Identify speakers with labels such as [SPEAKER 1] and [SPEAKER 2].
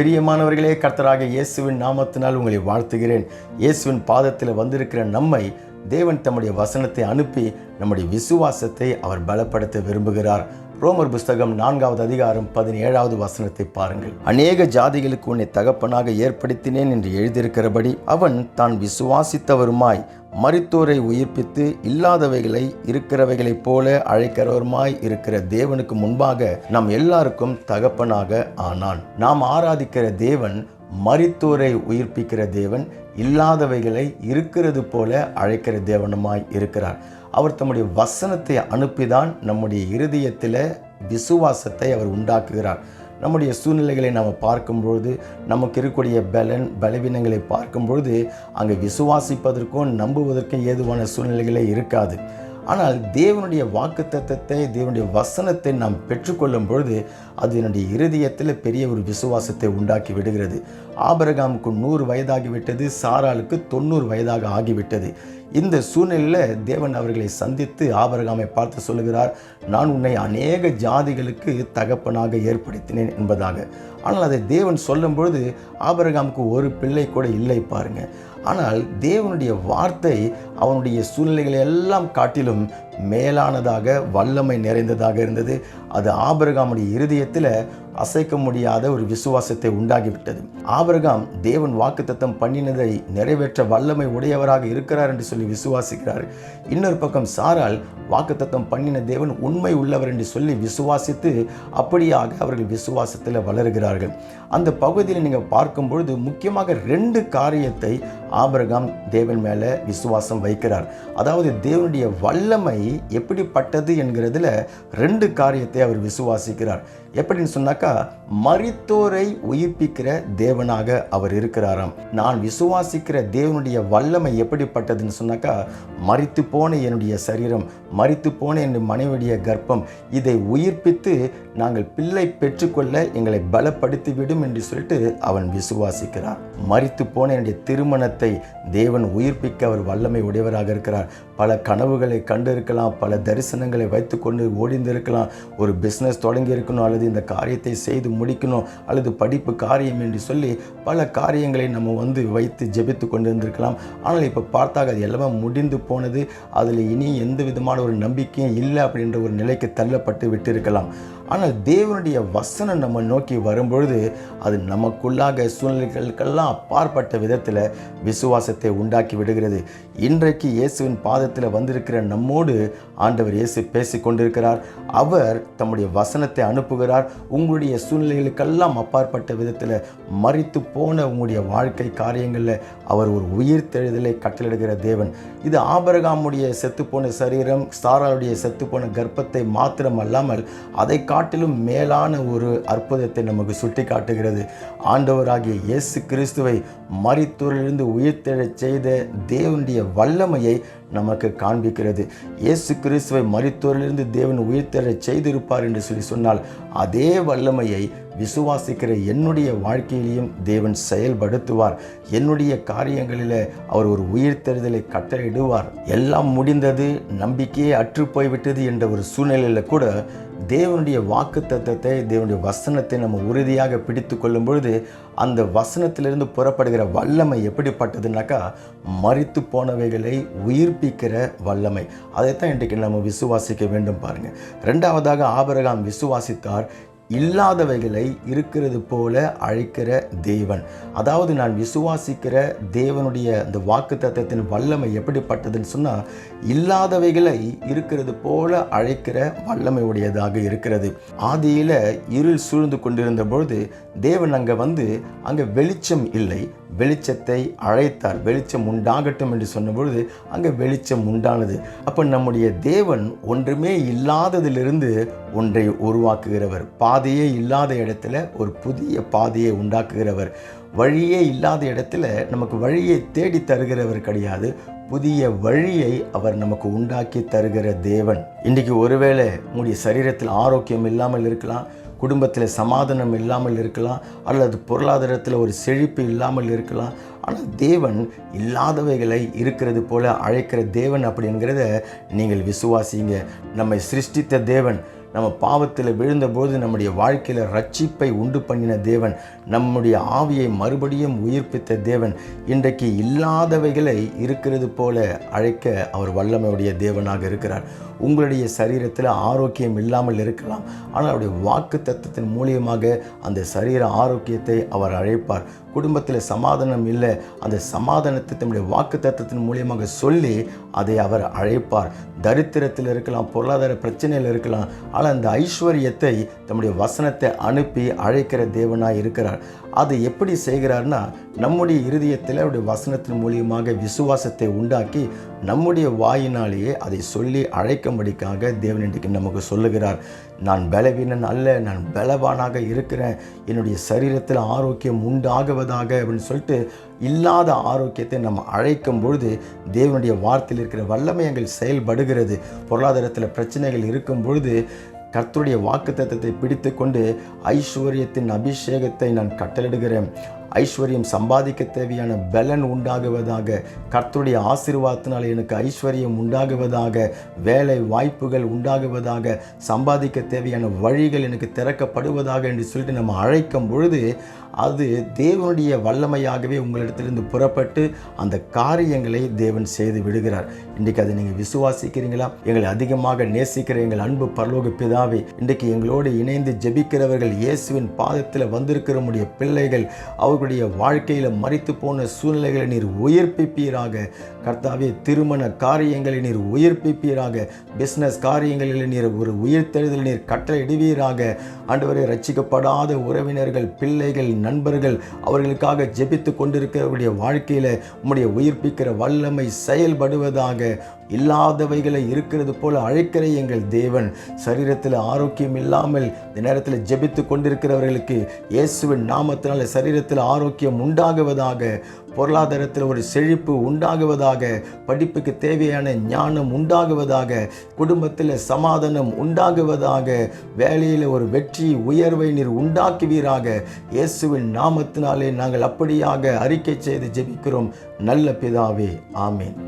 [SPEAKER 1] பிரியமானவர்களே கர்த்தராக இயேசுவின் நாமத்தினால் உங்களை வாழ்த்துகிறேன். இயேசுவின் பாதத்தில் வந்திருக்கிற நம்மை தேவன் தம்முடைய வசனத்தை அனுப்பி நம்முடைய விசுவாசத்தை அவர் பலப்படுத்த விரும்புகிறார். ரோமர் புஸ்தகம் நான்காவது அதிகாரம் பதினேழாவது வசனத்தை பாருங்கள். அநேக ஜாதிகளுக்கு உன்னை தகப்பனாக ஏற்படுத்தினேன் என்று எழுதியிருக்கிறபடி அவன் தான் விசுவாசித்தவருமாய் மரித்தோரை உயிர்ப்பித்து இல்லாதவைகளை இருக்கிறவைகளைப் போல அழைக்கிறவருமாய் இருக்கிற தேவனுக்கு முன்பாக நம் எல்லாருக்கும் தகப்பனாக ஆனான். நாம் ஆராதிக்கிற தேவன் மரித்தோரை உயிர்ப்பிக்கிற தேவன் இல்லாதவைகளை இருக்கிறது போல அழைக்கிற தேவனுமாய் இருக்கிறார். அவர் தம்முடைய வசனத்தை அனுப்பிதான் நம்முடைய இருதயத்தில் விசுவாசத்தை அவர் உண்டாக்குகிறார். நம்முடைய சூழ்நிலைகளை நாம் பார்க்கும்பொழுது நமக்கு இருக்கக்கூடிய பலன் பலவீனங்களை பார்க்கும்பொழுது அங்கே விசுவாசிப்பதற்கும் நம்புவதற்கும் ஏதுவான சூழ்நிலைகளே இருக்காது. ஆனால் தேவனுடைய வாக்கு தத்துவத்தை தேவனுடைய வசனத்தை நாம் பெற்றுக்கொள்ளும் பொழுது அது என்னுடைய இருதயத்தில் பெரிய ஒரு விசுவாசத்தை உண்டாக்கி விடுகிறது. ஆபரகாமுக்கு நூறு வயதாகிவிட்டது சாராளுக்கு தொண்ணூறு வயதாக ஆகிவிட்டது. இந்த சூழ்நிலையில் தேவன் அவர்களை சந்தித்து ஆபரகாமை பார்த்து சொல்லுகிறார் நான் உன்னை அநேக ஜாதிகளுக்கு தகப்பனாக ஏற்படுத்தினேன் என்பதாக. ஆனால் அதை தேவன் சொல்லும்பொழுது ஆபரகாமுக்கு ஒரு பிள்ளை கூட இல்லை பாருங்க. ஆனால் தேவனுடைய வார்த்தை அவனுடைய சூழ்நிலைகளை எல்லாம் காட்டிலும் மேலானதாக வல்லமை நிறைந்ததாக இருந்தது. அது ஆபரகாமுடைய இருதயத்தில் அசைக்க முடியாத ஒரு விசுவாசத்தை உண்டாகிவிட்டது. ஆபரகாம் தேவன் வாக்குத்தத்தம் பண்ணினதை நிறைவேற்ற வல்லமை உடையவராக இருக்கிறார் என்று சொல்லி விசுவாசிக்கிறார். இன்னொரு பக்கம் சாரால் வாக்குத்தத்தம் பண்ணின தேவன் உண்மை உள்ளவர் என்று சொல்லி விசுவாசித்து அப்படியாக அவர்கள் விசுவாசத்தில் வளருகிறார்கள். அந்த பகுதியில் நீங்கள் பார்க்கும் பொழுது முக்கியமாக ரெண்டு காரியத்தை ஆபரகாம் தேவன் மேலே விசுவாசம் வைக்கிறார். அதாவது தேவனுடைய வல்லமை எப்படிப்பட்டது என்கிறதுல ரெண்டு காரியத்தை அவர் விசுவாசிக்கிறார். எப்படின்னு சொன்னாக்கா மறித்தோரை உயிர்ப்பிக்கிற தேவனாக அவர் இருக்கிறாராம். நான் விசுவாசிக்கிற தேவனுடைய வல்லமை எப்படிப்பட்டதுன்னு சொன்னாக்கா மறித்து போன என்னுடைய சரீரம் மறித்து போன என் மனைவியுடைய கர்ப்பம் இதை உயிர்ப்பித்து நாங்கள் பிள்ளை பெற்றுக்கொள்ள எங்களை பலப்படுத்தி விடும் என்று சொல்லிட்டு அவன் விசுவாசிக்கிறார் மறித்து போன என்னுடைய திருமணத்தை தேவன் உயிர்ப்பிக்க அவர் வல்லமை உடையவராக இருக்கிறார். பல கனவுகளை கண்டிருக்கலாம் பல தரிசனங்களை வைத்துக்கொண்டு ஓடிந்திருக்கலாம். ஒரு பிஸ்னஸ் தொடங்கி இருக்கணும் அல்லது இந்த காரியத்தை செய்து முடிக்கணும் அல்லது படிப்பு காரியம் என்று சொல்லி பல காரியங்களை நம்ம வந்து வைத்து ஜெபித்து கொண்டு இருந்திருக்கலாம் ஆனால் இப்போ பார்த்தாக அது எல்லாமே முடிந்து போனது. அதில் இனி எந்த விதமான ஒரு நம்பிக்கையும் இல்லை அப்படின்ற ஒரு நிலைக்கு தள்ளப்பட்டு விட்டிருக்கலாம். ஆனால் தேவனுடைய வசனம் நம்ம நோக்கி வரும்பொழுது அது நமக்குள்ளாக சூழ்நிலைகளுக்கெல்லாம் அப்பாற்பட்ட விதத்தில் விசுவாசத்தை உண்டாக்கி விடுகிறது. இன்றைக்கு இயேசுவின் பாதத்தில் வந்திருக்கிற நம்மோடு ஆண்டவர் இயேசு பேசி கொண்டிருக்கிறார். அவர் தம்முடைய வசனத்தை அனுப்புகிறார். உங்களுடைய சூழ்நிலைகளுக்கெல்லாம் அப்பாற்பட்ட விதத்தில் மறித்து போன உங்களுடைய வாழ்க்கை காரியங்களில் அவர் ஒரு உயிர் தெழுதலை கட்டளிடுகிற தேவன். இது ஆபரகாமுடைய செத்துப்போன சரீரம் சாராளுடைய செத்துப்போன கர்ப்பத்தை மாத்திரம் அல்லாமல் அதை காட்டிலும் மேலான ஒரு அற்புதத்தை நமக்கு சுட்டி காட்டுகிறது ஆண்டவராகிய இயேசு கிறிஸ்துவை மரித்தோரிலிருந்து உயிர்த்தெழச் செய்த தேவனுடைய வல்லமையை நமக்கு காண்பிக்கிறது. இயேசு கிறிஸ்துவை மறித்தோரிலிருந்து தேவன் உயிர்த்தெழச் செய்திருப்பார் என்று சொல்லி சொன்னால் அதே வல்லமையை விசுவாசிக்கிற என்னுடைய வாழ்க்கையிலையும் தேவன் செயல்படுத்துவார். என்னுடைய காரியங்களில் அவர் ஒரு உயிர்த்தெழுதலை கட்டளையிடுவார். எல்லாம் முடிந்தது நம்பிக்கையே அற்று போய்விட்டது என்ற ஒரு சூழ்நிலையில் கூட தேவனுடைய வாக்கு தத்துவத்தை தேவனுடைய வசனத்தை நம்ம உறுதியாக பிடித்து கொள்ளும் பொழுது அந்த வசனத்திலிருந்து புறப்படுகிற வல்லமை எப்படிப்பட்டதுனாக்கா மறித்து போனவைகளை உயிர் உயிர்ப்பிக்கிற வல்லமை. அதைத்தான் இன்றைக்கு நம்ம விசுவாசிக்க வேண்டும் பாருங்கள் ரெண்டாவதாக ஆபரகாம் விசுவாசித்தார். இல்லாதவைகளை இருக்கிறது போல அழைக்கிற தேவன். அதாவது நான் விசுவாசிக்கிற தேவனுடைய அந்த வாக்கு தத்துவத்தின் வல்லமை எப்படிப்பட்டதுன்னு சொன்னால் இல்லாதவைகளை இருக்கிறது போல அழைக்கிற வல்லமை உடையதாக இருக்கிறது. ஆதியில் இருள் சூழ்ந்து கொண்டிருந்த பொழுது தேவன் அங்கே வந்து அங்கே வெளிச்சம் இல்லை வெளிச்சத்தை அழைத்தார். வெளிச்சம் உண்டாகட்டும் என்று சொன்னபொழுது அங்கே வெளிச்சம் உண்டானது. அப்போ நம்முடைய தேவன் ஒன்றுமே இல்லாததிலிருந்து ஒன்றை உருவாக்குகிறவர். பாதையே இல்லாத இடத்துல ஒரு புதிய பாதையை உண்டாக்குகிறவர். வழியே இல்லாத இடத்துல நமக்கு வழியை தேடி தருகிறவர் கிடையாது. புதிய வழியை அவர் நமக்கு உண்டாக்கி தருகிற தேவன். இன்றைக்கி ஒருவேளை உங்களுடைய சரீரத்தில் ஆரோக்கியம் இல்லாமல் இருக்கலாம் குடும்பத்தில் சமாதானம் இல்லாமல் இருக்கலாம் அல்லது பொருளாதாரத்தில் ஒரு செழிப்பு இல்லாமல் இருக்கலாம் ஆனால் தேவன் இல்லாதவைகளை இருக்கிறது போல அழைக்கிற தேவன் அப்படிங்கிறத நீங்கள் விசுவாசிங்க. நம்மை சிருஷ்டித்த தேவன் நம்ம பாவத்தில் விழுந்தபோது நம்முடைய வாழ்க்கையில் ரட்சிப்பை உண்டு பண்ணின தேவன் நம்முடைய ஆவியை மறுபடியும் உயிர்ப்பித்த தேவன். இன்றைக்கு இல்லாதவைகளை இருக்கிறது போல அழைக்க அவர் வல்லமையுடைய தேவனாக இருக்கிறார். உங்களுடைய சரீரத்தில் ஆரோக்கியம் இல்லாமல் இருக்கலாம் ஆனால் அவருடைய வாக்கு தத்துவத்தின் மூலியமாக அந்த சரீர ஆரோக்கியத்தை அவர் அழைப்பார். குடும்பத்தில் சமாதானம் இல்லை. அந்த சமாதானத்தை தம்முடைய வாக்கு தத்துவத்தின் மூலியமாக சொல்லி அதை அவர் அழைப்பார். தரித்திரத்தில் இருக்கலாம் பொருளாதார பிரச்சனையில் இருக்கலாம் ஆனால் அந்த ஐஸ்வர்யத்தை தம்முடைய வசனத்தை அனுப்பி அழைக்கிற தேவனாக இருக்கிறார். அதை எப்படி செய்கிறார்னா நம்முடைய இருதயத்தில் அவருடைய வசனத்தின் மூலியமாக விசுவாசத்தை உண்டாக்கி நம்முடைய வாயினாலேயே அதை சொல்லி அழைக்கும்படிக்காக தேவன் இன்றைக்கு நமக்கு சொல்லுகிறார். நான் பலவீனன் அல்ல நான் பலவானாக இருக்கிறேன். என்னுடைய சரீரத்தில் ஆரோக்கியம் உண்டாகுவதாக அப்படின்னு சொல்லிட்டு இல்லாத ஆரோக்கியத்தை நம்ம அழைக்கும் பொழுது தேவனுடைய வார்த்தையில் இருக்கிற வல்லமை எங்கள் செயல்படுகிறது. பொருளாதாரத்தில் பிரச்சனைகள் இருக்கும் பொழுது கர்த்தருடைய வாக்கு தத்துவத்தை பிடித்து கொண்டு ஐஸ்வர்யத்தின் அபிஷேகத்தை நான் கட்டளிடுகிறேன் ஐஸ்வர்யம் சம்பாதிக்க தேவையான பலன் உண்டாகுவதாக கர்த்தருடைய ஆசீர்வாதத்தினால் எனக்கு ஐஸ்வர்யம் உண்டாகுவதாக வேலை வாய்ப்புகள் உண்டாகுவதாக சம்பாதிக்க தேவையான வழிகள் எனக்கு திறக்கப்படுவதாக என்று சொல்லிட்டு நம்ம அழைக்கும் பொழுது அது தேவனுடைய வல்லமையாகவே உங்களிடத்திலிருந்து புறப்பட்டு அந்த காரியங்களை தேவன் செய்து விடுகிறார். இன்றைக்கு அதை நீங்கள் விசுவாசிக்கிறீங்களா? எங்களை அதிகமாக நேசிக்கிற எங்கள் அன்பு பரலோக பிதாவே இன்றைக்கு எங்களோடு இணைந்து ஜெபிக்கிறவர்கள் இயேசுவின் பாதத்தில் வந்திருக்கிற உடைய பிள்ளைகள் அவர்களுடைய வாழ்க்கையில் மறித்து போன சூழ்நிலைகளை நீர் உயிர்ப்பிப்பீராக. கர்த்தாவே திருமண காரியங்களை நீர் உயிர்ப்பிப்பீராக. பிஸ்னஸ் காரியங்களில் நீர் ஒரு உயிர்த்தெழுதல் நீர் கட்டளையிடுவீராக. ஆண்டவரை ரட்சிக்கப்படாத உறவினர்கள் பிள்ளைகள் நண்பர்கள் அவர்களுக்காக ஜெபித்து கொண்டிருக்கிறவருடைய வாழ்க்கையில் உம்முடைய உயிர்ப்பிக்கிற வல்லமை செயல்படுவதாக இல்லாதவைகளை இருக்கிறது போல அழைக்கிற எங்கள் தேவன். சரீரத்தில் ஆரோக்கியம் இல்லாமல் இந்த நேரத்தில் ஜெபித்து கொண்டிருக்கிறவர்களுக்கு இயேசுவின் நாமத்தினால சரீரத்தில் ஆரோக்கியம் உண்டாகுவதாக பொருளாதாரத்தில் ஒரு செழிப்பு உண்டாகுவதாக படிப்புக்கு தேவையான ஞானம் உண்டாகுவதாக குடும்பத்தில் சமாதானம் உண்டாகுவதாக வேலையில் ஒரு வெற்றி உயர்வை நீர் உண்டாக்குவீராக. இயேசுவின் நாமத்தினாலே நாங்கள் அப்படியாக அறிக்கை செய்து ஜெபிக்கிறோம். நல்ல பிதாவே ஆமீன்.